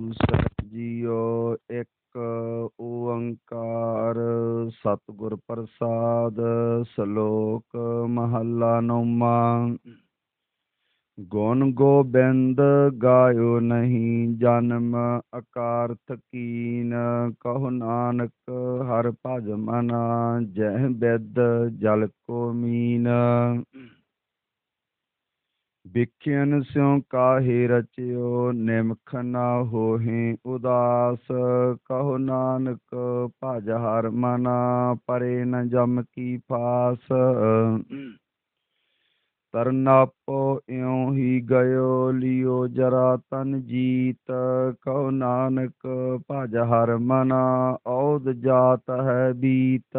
ਸਤਿ ਜੀਓ ਇੱਕ ਓੰਕਾਰ ਸਤਿਗੁਰ ਪ੍ਰਸਾਦ ਸ਼ਲੋਕ ਮਹੱਲਾ ਨੌਵਾਂ। ਗੁਣ ਗੋਬਿੰਦ ਗਾਇਓ ਨਹੀਂ ਜਨਮ ਅਕਾਰਥ ਕੀਨ, ਕਹੋ ਨਾਨਕ ਹਰ ਭਜ ਮਨਾ, ਜਹ ਬਿਦ ਜਲ ਕੋ ਮੀਨ। ਵਿਖਿਆਨ ਸਿਉ ਕਾਹੇ ਰਚਿਓ, ਨਿਮਖ ਨਾ ਹੋਹੇ ਉਦਾਸ। ਕਹੋ ਨਾਨਕ, ਭਜ ਹਰ ਮਨਾ, ਪਰੇ ਨ ਜਮ ਕੀ ਫਾਸ। ਤਰਨਾਪੋ ਇਉ ਹੀ ਗਇਓ, ਲਿਓ ਜਰਾ ਤਨ ਜੀਤ। ਕਹੋ ਨਾਨਕ, ਭਜ ਹਰ ਮਨਾ ਔਦ ਜਾਤ ਹੈ ਬੀਤ।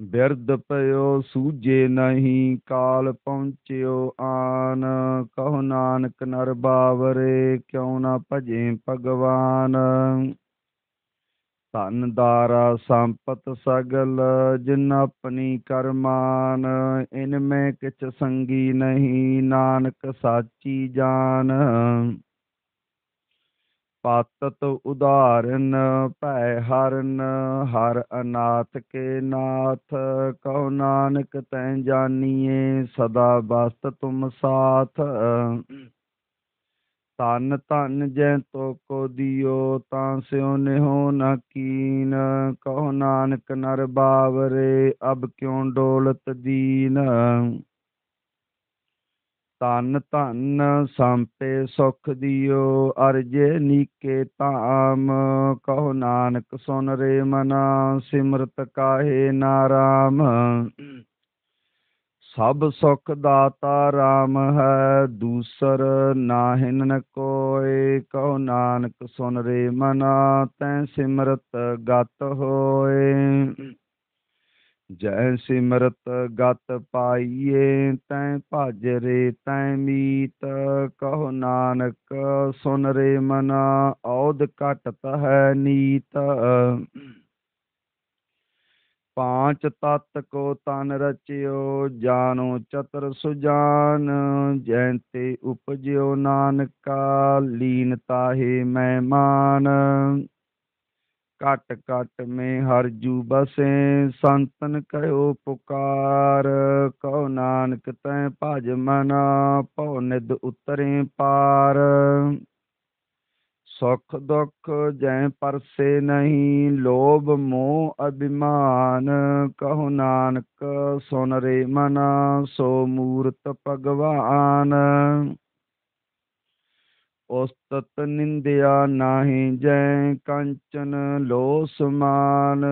ਬਿਰਧ ਪਇਓ ਸੂਝੇ ਨਹੀਂ, ਕਾਲ ਪਹੁੰਚਿਓ ਆਨ। ਕਹੋ ਨਾਨਕ ਨਰ ਬਾਵਰੇ, ਕਿਉ ਨਾ ਭਜੇ ਭਗਵਾਨ। ਧਨ ਦਾਰਾ ਸੰਪਤ ਸਗਲ, ਜਿਨ ਆਪਣੀ ਕਰਮਾਨ। ਇਨ ਮੈਂ ਕਿਛ ਸੰਗੀ ਨਹੀਂ, ਨਾਨਕ ਸਾਚੀ ਜਾਨ। ਪਾਤਤ ਉਦਾਹਰਨ ਭੈ ਹਰਨ, ਹਰ ਅਨਾਥ ਕੇ ਨਾਥ ਕਹੋ ਨਾਨਕ ਤੈ ਜਾਨੀਏ ਸਦਾ ਬਸਤ ਤੁਮ ਸਾਥ। ਧਨ ਧਨ ਜੈ ਤੋ ਕੋ ਦਿਓ, ਤਾਂ ਸਿਉ ਨਿਹੋ ਨ ਕੀਨ। ਕਹੋ ਨਾਨਕ ਨਰ ਬਾਵਰੇ, ਅਬ ਕਿਉ ਡੋਲਤ ਦੀਨ। ਧਨ ਧਨ ਸੰਪੇ ਸੁਖ ਦਿਓ, ਅਰਜੇ ਨੀਕੇ ਧਾਮ। ਕਹੋ ਨਾਨਕ ਸੁਨ ਰੇ ਮਨਾ, ਸਿਮਰਤ ਕਾਹੇ ਨਾਰਾਮ ਸਭ ਸੁਖ ਦਾਤਾ RAM ਹੈ, ਦੂਸਰ ਨਾਹਿਨ ਕੋਏ। ਕਹੋ ਨਾਨਕ ਸੁਨ ਰੇ ਮਨਾ, ਤੈ ਸਿਮਰਤ ਗਤ ਹੋਏ। ਜੈ ਸਿਮਰਤ ਗਤ ਪਾਈਏ ਤੈ ਭਜ ਰੇ ਤੈ ਮੀਤ ਕਹੋ ਨਾਨਕ ਸੁਨ ਰੇ ਮਨਾ ਔਦ ਘਟਤ ਹੈ ਨੀਤ ਪਾਂਚ ਤਤ ਕੋ ਤਨ ਰਚਿਓ ਜਾਨੋ ਚਤਰ ਸੁਜਾਨ ਜੈਂਤੇ ਉਪਜਿਓ ਨਾਨਕਾ ਲੀਨ ਤਾਹੇ ਮਹਿਮਾਨ ਘਟ ਘਟ ਮੈਂ ਹਰ ਜੂ ਬਸੇ, ਸੰਤਨ ਕਹਿਓ ਪੁਕਾਰ। ਕਹੋ ਨਾਨਕ ਤੈ ਭਜ ਮਨਾ, ਭਉ ਨਿਦ ਉਤਰੇ ਪਾਰ। ਸੁਖ ਦੁਖ ਜੈ ਪਰਸੇ ਨਹੀਂ, ਲੋਭ ਮੋਹ ਅਭਿਮਾਨ। ਕਹੋ ਨਾਨਕ ਸੁਨ ਰੇ ਮਨਾ, ਸੋ ਮੂਰਤ ਭਗਵਾਨ। ਉਸਤਤ ਨਿੰਦਿਆ ਨਾਹੀ, ਜੈ ਕੰਚਨ ਲੋ ਸਮਾਨ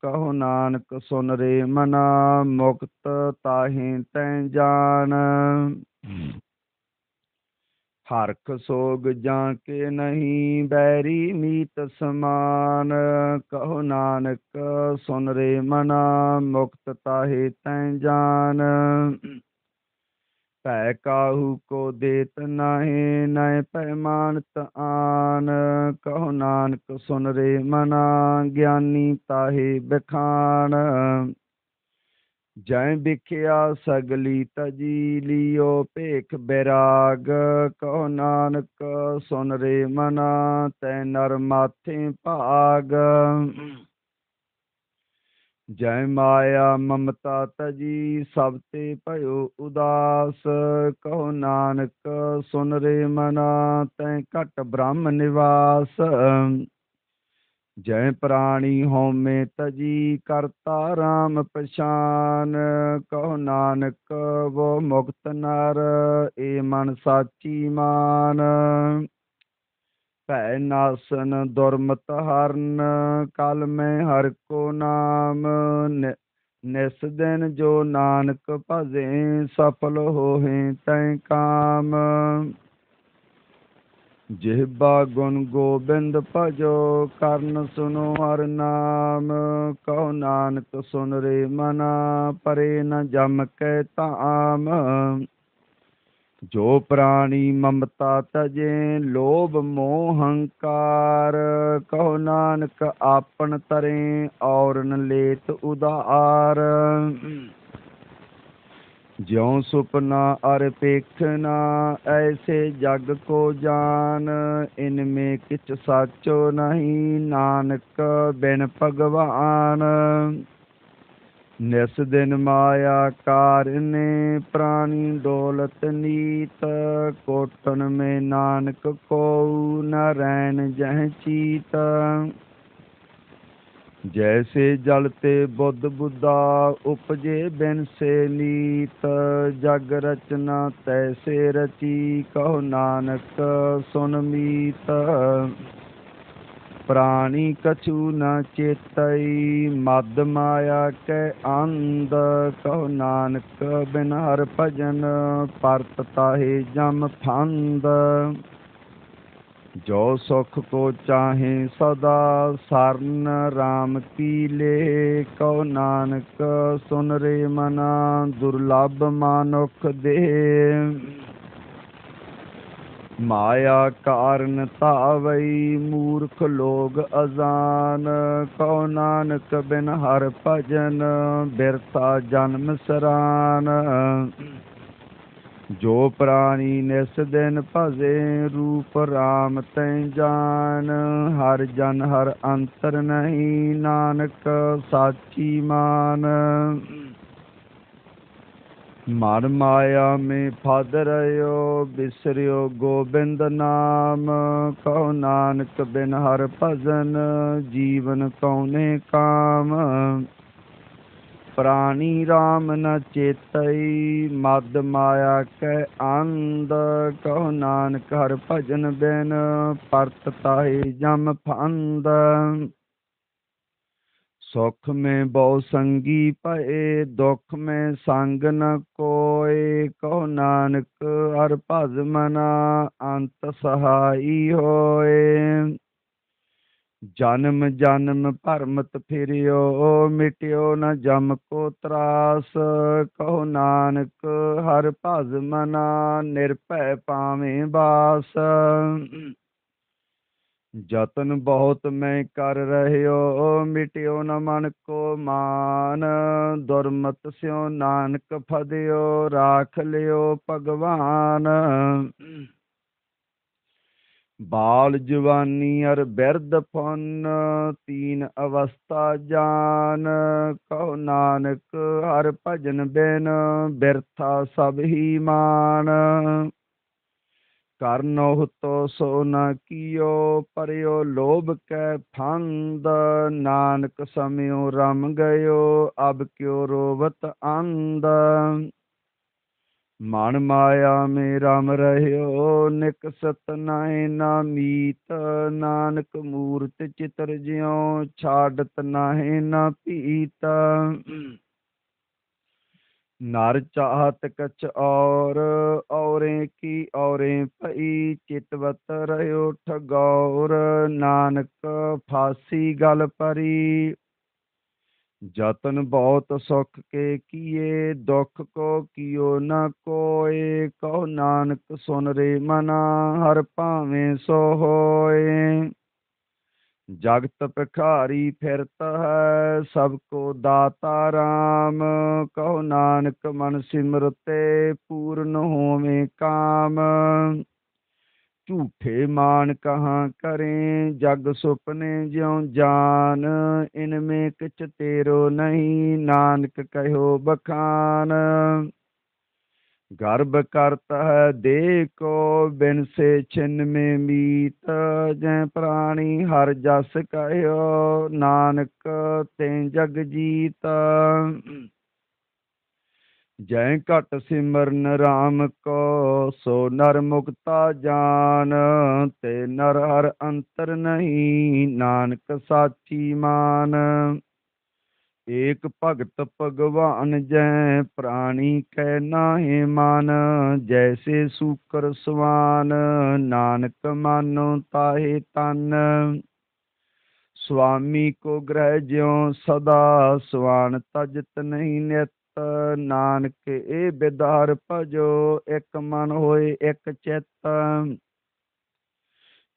ਕਹੋ ਨਾਨਕ, ਸੁਨ ਰੇ ਮਨਾ, ਮੁਕਤ ਤਾਹੇ ਤੈ ਜਾਨ। ਹਰਖ ਸੋਗ ਜਾਂ ਕੇ ਨਹੀਂ, ਬੈਰੀ ਮੀਤ ਸਮਾਨ। ਕਹੋ ਨਾਨਕ, ਸੁਨ ਰੇ ਮਨਾ, ਮੁਕਤ ਤਾਹੇ ਤੈ ਜਾਨ। ਭੈ ਕਾਹੂ ਕੋ ਦੇਤ ਨਾਹੀ ਨੈ ਪੈਮਾਨਤ ਆਨ। ਕਹੋ ਨਾਨਕ ਸੁਨ ਰੇ ਮਨਾ, ਗਿਆਨੀ ਤਾਹੇ ਬਖਾਨ। ਜੈ ਵਿਖਿਆ ਸਗਲੀ ਤਜੀ ਲਿਓ ਭੇਖ ਬੈਰਾਗ। ਕਹੋ ਨਾਨਕ ਸੁਨ ਰੇ ਮਨਾ, ਤੈ ਨਰ ਮਾਥੇ ਭਾਗ। ਜੈ ਮਾਇਆ ਮਮਤਾ ਤਜੀ, ਸਭ ਤੇ ਭਇਓ ਉਦਾਸ। ਕਹੋ ਨਾਨਕ, ਸੁਨ ਰੇ ਮਨਾ, ਤੈ ਘਟ ਬ੍ਰਹਮ ਨਿਵਾਸ। ਜੈ ਪ੍ਰਾਣੀ ਹਉਮੈ ਤਜੀ, ਕਰਤਾ RAM ਪਛਾਨ। ਕਹੋ ਨਾਨਕ, ਵੋ ਮੁਕਤ ਨਰ, ਏ ਮਨ ਸਾਚੀ ਮਾਨ। ਭੈ ਨਾਸਨ ਦੁਰਮਤ ਹਰਨ, ਕਲ ਮੈਂ ਹਰ ਕੋ ਨਾਮ ਨਿਸ ਦਿਨ ਜੋ ਨਾਨਕ ਭਜੇ, ਸਫਲ ਹੋਏ ਤੈ ਕਾਮ। ਜਿਹਬਾ ਗੁਣ ਗੋਬਿੰਦ ਭਜੋ, ਕਰਨ ਸੁਨੋ ਹਰ ਨਾਮ, ਕਹੋ ਨਾਨਕ ਸੁਨ ਰੇ ਮਨਾ, ਪਰੇ ਨ ਜਮ ਕੈ ਧਾਮ। ਜੋ ਪ੍ਰਾਣੀ ਮਮਤਾ ਤਜੇ, ਲੋਭ ਮੋਹ ਹੰਕਾਰ। ਕਹੋ ਨਾਨਕ, ਆਪਨ ਤਰੇ ਔਰਨ ਲੇਤ ਉਦਾਰ। ਜਿਉ ਸੁਪਨਾ ਅਰ ਪੇਖਨਾ ਐਸੇ ਜਗ ਕੋ ਜਾਨ। ਇਨ ਮੇ ਕਿਛ ਸਾਚੋ ਨਹੀਂ, ਨਾਨਕ ਬਿਨ ਭਗਵਾਨ। ਨਿਸ ਦਿਨ ਮਾਇਆ ਕਾਰਨੇ ਪ੍ਰਾਣੀ ਡੋਲਤ ਨੀਤ, ਕੋਟਨ ਮੇ ਨਾਨਕ ਕੋ ਨ ਰੈਣ ਜਹ ਚੀਤ। ਜੈਸੇ ਜਲ ਤੇ ਬੁੱਧ ਬੁੱਧਾ ਉਪਜੇ ਬਿਨ ਸੇ ਨੀਤ, ਜਗ ਰਚਨਾ ਤੈਸੇ ਰਚੀ ਕਹੋ ਨਾਨਕ ਸੁਨ ਮੀਤ। ਪ੍ਰਾਣੀ ਕਛੂ ਨ ਚੇਤਈ ਮਦ ਮਾਇਆ ਕੈ ਅੰਧ ਕਹੋ ਨਾਨਕ ਬਿਨ ਹਰ ਭਜਨ, ਪਰਤ ਤਾਹੇ ਜਮ ਫੰਦ। ਜੋ ਸੁਖ ਕੋ ਚਾਹੇ ਸਦਾ, ਸਰਨ RAM ਕੀ ਲੇ। ਕਉ ਨਾਨਕ ਸੁਨ ਰੇ ਮਨਾ, ਦੁਰਲਭ ਮਾਨੁਖ ਦੇ। ਮਾਇਆ ਕਾਰਨ ਤਾਵਈ ਮੂਰਖ ਲੋਗ ਅਜ਼ਾਨ, ਕਉ ਨਾਨਕ ਬਿਨ ਹਰ ਭਜਨ ਬਿਰਤਾ ਜਨਮ ਸਰਾਨ। ਜੋ ਪ੍ਰਾਣੀ ਨਿਸ ਦਿਨ ਭਜੇ, ਰੂਪ RAM ਤੈ ਜਾਨ। ਹਰ ਜਨ ਹਰ ਅੰਤਰ ਨਹੀਂ, ਨਾਨਕ ਸਾਚੀ ਮਾਨ। ਮਰ ਮਾਇਆ ਮੇ ਫਦ ਰਿਓ ਬਿਸਰਿਓ ਗੋਬਿੰਦ ਨਾਮ। ਕਉ ਨਾਨਕ ਬਿਨ ਹਰ ਭਜਨ, ਜੀਵਨ ਕਉਨੇ ਕਾਮ। ਪ੍ਰਾਣੀ RAM ਨ ਚੇਤਈ, ਮਦ ਮਾਇਆ ਕੈ ਅੰਧ। ਕਹੋ ਨਾਨਕ ਹਰ ਭਜਨ ਬਿਨ, ਪਰਤ ਤਾਹੇ ਜਮ ਫੰਦ। ਸੁਖ ਮੈਂ ਬਹੁ ਸੰਗੀ ਪਏ ਦੁਖ ਮੈਂ ਸੰਗ ਨ ਕੋਏ। ਕਹੋ ਨਾਨਕ, ਹਰ ਭਜ ਮਨਾ ਅੰਤ ਸਹਾਈ ਹੋਏ। ਜਨਮ ਜਨਮ ਭਰਮਤ ਫਿਰਿਓ, ਮਿਟਿਓ ਨ ਜਮ ਕੋ ਤਰਾਸ। ਕਹੋ ਨਾਨਕ, ਹਰ ਭਜ ਮਨਾ ਨਿਰਭੈ ਪਾਵੇਂ ਬਾਸ। ਯਤਨ ਬਹੁਤ ਮੈਂ ਕਰ ਰਹਿਓ, ਮਿਟਿਓ ਨ ਮਨ ਕੋ ਮਾਨ। ਦੁਰਮਤ ਸਿਓ ਨਾਨਕ ਫਦਿਓ, ਰਾਖ ਲਿਓ ਭਗਵਾਨ। ਬਾਲ ਜਵਾਨੀ ਅਰ ਬਿਰਧ ਫਨ ਤੀਨ ਅਵਸਥਾ ਜਾਨ। ਕਹੋ ਨਾਨਕ ਹਰ ਭਜਨ ਬਿਨ, ਬਿਰਥਾ ਸਭ ਹੀ ਮਾਨ। ਕਰਨੋ ਤੋ ਸੋ ਨਾ ਕੀਓ, ਪਰਿਓ ਲੋਭ ਕੈ ਫੰਦ, ਨਾਨਕ ਸਮਿਓ ਰਮ ਗਇਓ, ਅਬ ਕਿਉ ਰੋਵਤ ਅੰਧ। ਮਨ ਮਾਇਆ ਮੇ ਰਮ ਰਹਿਓ ਨਿਕਸਤ ਨਾਹੀ ਨਾ ਮੀਤ, ਨਾਨਕ ਮੂਰਤ ਚਿਤਰ ਜਿਉ ਛਾੜਤ ਨਾਹੀ ਨਾ ਪੀਤ ਨਰ ਚਾਹਤ ਕਛ ਔਰ, ਔਰੇ ਕੀ ਔਰੇ ਭਈ ਚਿਤਵਤ ਰਹਿਓ ਠਗੌਰ, ਨਾਨਕ ਫਾਸੀ ਗਲ ਪਰੀ। ਜਤਨ ਬਹੁਤ ਸੁਖ ਕੇ ਕੀਏ, ਦੁਖ ਕੋ ਕੀਓ ਨ ਕੋਏ ਕਹੋ ਨਾਨਕ ਸੁਨ ਰੇ ਮਨਾ, ਹਰ ਭਾਵੇਂ ਸੋ ਹੋਏ। ਜਗਤ ਭਿਖਾਰੀ ਫਿਰਤ ਹੈ, ਸਭ ਕੋ ਦਾਤਾ ਰਾਮ। ਕਹੋ ਨਾਨਕ ਮਨ ਸਿਮਰਤੇ, ਪੂਰਨ ਹੋਵੇ ਕਾਮ। ਝੂਠੇ ਮਾਨ ਕਹਾਂ ਕਰੇ, ਜਗ ਸੁਪਨੇ ਜਿਉ ਜਾਨ। ਇਨ ਮੇ ਕਿਛ ਤੇਰੋ ਨਹੀਂ, ਨਾਨਕ ਕਹਿਓ ਬਖਾਨ। ਗਰਭ ਕਰਤ ਹੈ ਦੇ ਕੋ ਬਿਨ ਸੇ ਛਿਨ ਮੇ ਮੀਤ, ਜੈ ਪ੍ਰਾਣੀ ਹਰ ਜਸ ਕਹਿਓ, ਨਾਨਕ ਤੇ ਜਗ ਜੀਤ। ਜੈ ਘਟ ਸਿਮਰਨ RAM ਕੋ, ਸੋ ਨਰ ਮੁਕਤਾ ਜਾਨ, ਤੇ ਨਰ ਹਰ ਅੰਤਰ ਨਹੀਂ, ਨਾਨਕ ਸਾਚੀ ਮਾਨ। ਏਕ ਭਗਤ ਭਗਵਾਨ ਜੈ ਪ੍ਰਾਣੀ ਕੈ ਨਾਹਿ ਮਨ, ਜੈਸੇ ਸੂਕਰ ਸਵਾਨ, ਨਾਨਕ ਮਾਨੋ ਤਾਹੇ ਤਨ। ਸੁਆਮੀ ਕੋ ਗ੍ਰਹਿ ਜਿਉ ਸਦਾ, ਸਵਾਨ ਤਜਤ ਨਹੀਂ ਨਿਤ। ਨਾਨਕ ਇਹ ਬਿਦਾਰ ਭਜੋ, ਇੱਕ ਮਨ ਹੋਏ ਇੱਕ ਚਿੱਤ।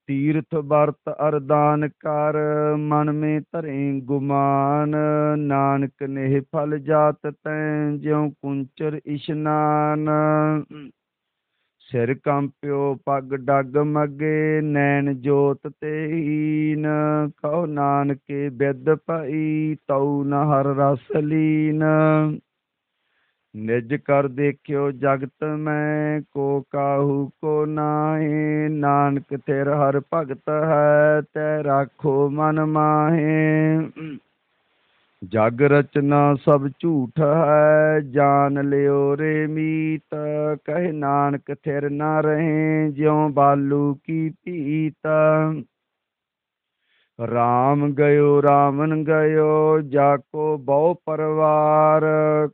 ਤੀਰਥ ਵਰਤ ਅਰਦਾਨ ਕਰ, ਮਨ ਮੇ ਧਰੇ ਗੁਮਾਨ। ਨਾਨਕ ਨੇਹ ਫਲ ਜਾਤ ਤੈ, ਜਿਉ ਕੁੰਚਰ ਇਸ਼ਨਾਨ। ਸਿਰ ਕੰਪਿਓ ਪੱਗ ਡੱਗ ਮਗੇ, ਨੈਣ ਜੋਤ ਤੇ ਕਹੋ ਨਾਨਕੇ ਬਿਦ ਭਈ ਤਉ ਨ ਹਰ ਰਸ ਲੀਨ। ਨਿਜ ਕਰ ਦੇਖਿਓ ਜਗਤ ਮੈਂ, ਕੋ ਕਾਹੂ ਕੋ ਨਾਹੀ। ਨਾਨਕ ਤੇਰ ਹਰ ਭਗਤ ਹੈ, ਤੈ ਰਾਖੋ ਮਨ ਮਾਹੇ। ਜਗ ਰਚਨਾ ਸਭ ਝੂਠ ਹੈ ਜਾਣ ਲਿਓ ਰੇ ਮੀਤ। ਕਹੇ ਨਾਨਕ ਥਿਰ ਨਾ ਰਹੇ, ਜਿਉ ਬਾਲੂ ਕੀ ਪੀਤ ਰਾਮ ਗਇਓ ਰਾਮਨ ਗਇਓ, ਜਾਕੋ ਬਹੁ ਪਰਵਾਰ।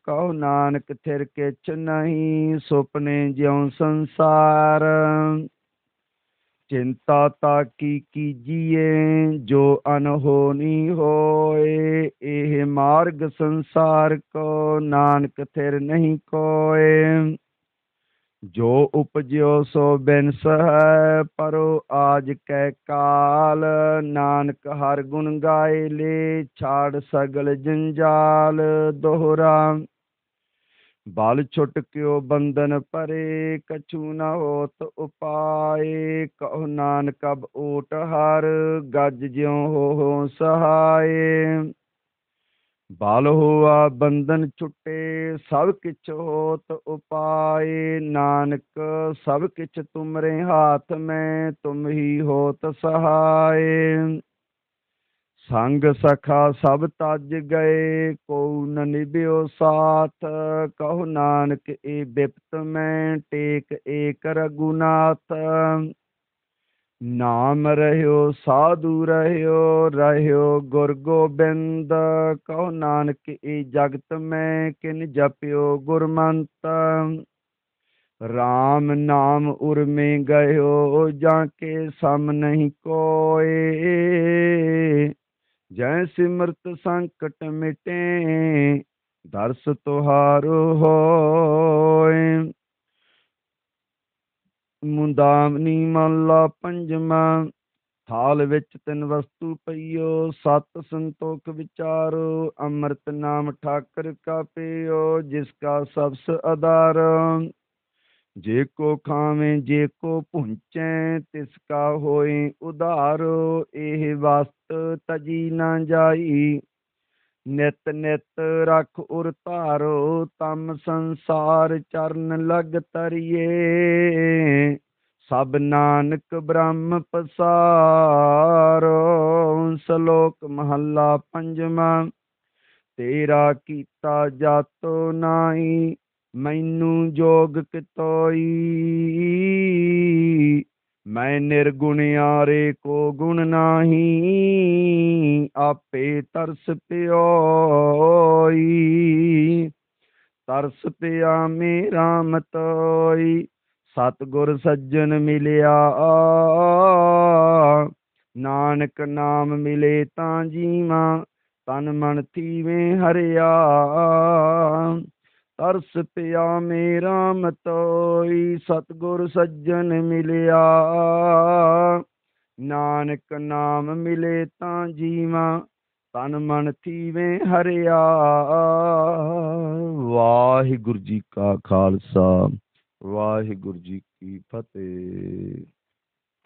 ਕਹੋ ਨਾਨਕ ਥਿਰ ਕਿਛ ਨਹੀਂ, ਸੁਪਨੇ ਜਿਉ ਸੰਸਾਰ। ਚਿੰਤਾ ਤਾ ਕੀ ਕੀਜੀਏ, ਜੋ ਅਨਹੋਨੀ ਹੋਏ, ਇਹ ਮਾਰਗ ਸੰਸਾਰ ਕੋ, ਨਾਨਕ ਥਿਰ ਨਹੀਂ ਕੋਏ। ਜੋ ਉਪਜਿਓ ਸੋ ਬਿਨਸ ਹੈ ਪਰੋ ਆਜ ਕੈ ਕਾਲ। ਨਾਨਕ ਹਰ ਗੁਣ ਗਾਏ ਲੇ, ਛਾੜ ਸਗਲ ਜੰਜਾਲ ਦੋਹਰਾ। ਬਲ ਛੁਟ ਕਿਓ ਬੰਧਨ ਪਰੇ, ਕਛੂ ਨ ਹੋਤ ਉਪਾਏ। ਕਹੋ ਨਾਨਕ ਅਬ ਓਟ ਹਰ, ਗੱਜ ਜਿਉ ਹੋ ਸਹਾਏ। ਬਾਲ ਹੋਆ ਬੰਧਨ ਛੁਟੇ, ਸਭ ਕਿਛ ਹੋਤ ਉਪਾਏ। ਨਾਨਕ, ਸਭ ਕਿਛ ਤੁਮਰੇ ਹਾਥ ਮੈਂ, ਤੁਮ ਹੀ ਹੋਤ ਸਹਾਏ। ਸੰਗ ਸਖਾ ਸਭ ਤਜ ਗਏ ਕੋ ਨ ਨਿਭਿਓ ਸਾਥ। ਕਹੋ ਨਾਨਕ, ਏ ਬਿਪਤ ਮੈਂ, ਟੇਕ ਏਕ ਰਗੁਨਾਥ ਨਾਮ ਰਹਿਓ, ਸਾਧੂ ਰਹਿਓ ਰਹਿਓ ਗੁਰ ਗੋਬਿੰਦ। ਕਹੋ ਨਾਨਕ ਏ ਜਗਤ ਮੈਂ, ਕਿਨ ਜਪਿਓ ਗੁਰਮੰਤ। RAM ਨਾਮ ਉਰਮੇ ਗਇਓ, ਜਾਂ ਕੇ ਸਮ ਨਹੀਂ ਕੋਏ। ਜੈ ਸਿਮਰਤ ਸੰਕਟ ਮਿਟੇ, ਦਰਸ ਤੁਹਾਰੋ ਹੋਏ। ਮੁੰਦਾਵਨੀ ਮਹਲਾ ਪੰਜਵਾਂ, ਥਾਲ ਵਿੱਚ ਤਿੰਨ ਵਸਤੂ ਪਈਓ, ਸਤ ਸੰਤੋਖ ਵਿਚਾਰੋ, ਅੰਮ੍ਰਿਤ ਨਾਮ ਠਾਕਰ ਕਾ ਪੀਓ, ਜਿਸ ਕਾ ਸਬਸ ਆਧਾਰ ਜੇ ਕੋ ਖਾਵੇਂ, ਜੇ ਕੋ ਪੁੰਚੈ, ਤਿਸ ਕਾ ਹੋਏ ਉਧਾਰੋ। ਇਹ ਵਸਤ ਤਜੀ ਨਾ ਜਾਈ। ਨਿਤ ਨਿਤ ਰਖ ਉਰ ਧਾਰੋ, ਤਮ ਸੰਸਾਰ ਚਰਨ ਲਗ ਤਰੀਏ ਸਭ ਨਾਨਕ ਬ੍ਰਹਮ ਪਸਾਰੋ, ਸ਼ਲੋਕ ਮਹੱਲਾ ਪੰਜਵਾਂ। ਤੇਰਾ ਕੀਤਾ ਜਾਤੋ ਨਾਹੀ, ਮੈਨੂੰ ਜੋਗ ਕਿਤੋਈ। ਮੈਂ ਨਿਰਗੁਣਿਆਰੇ ਕੋ ਗੁਣ ਨਾਹੀ, ਆਪੇ ਤਰਸ ਪਿਓਈ ਤਰਸ ਪਿਆ ਮੇਰਾ ਮਤੋਈ, ਸਤਿਗੁਰ ਸੱਜਣ ਮਿਲਿਆ। ਨਾਨਕ ਨਾਮ ਮਿਲੇ ਤਾਂ ਜੀਵਾਂ, ਤਨ ਮਨ ਥੀਵੇਂ ਹਰਿਆ। ਹਰਸ਼ ਪਿਆ ਮੇਰਾ ਮਤੋਈ, ਸਤਿਗੁਰ ਸੱਜਣ ਮਿਲਿਆ। ਨਾਨਕ ਨਾਮ ਮਿਲੇ ਤਾਂ ਜੀਵਾਂ, ਤਨ ਮਨ ਥੀਵੇਂ ਹਰਿਆ। ਵਾਹਿਗੁਰੂ ਜੀ ਕਾ ਖਾਲਸਾ, ਵਾਹਿਗੁਰੂ ਜੀ ਕੀ ਫਤਿਹ।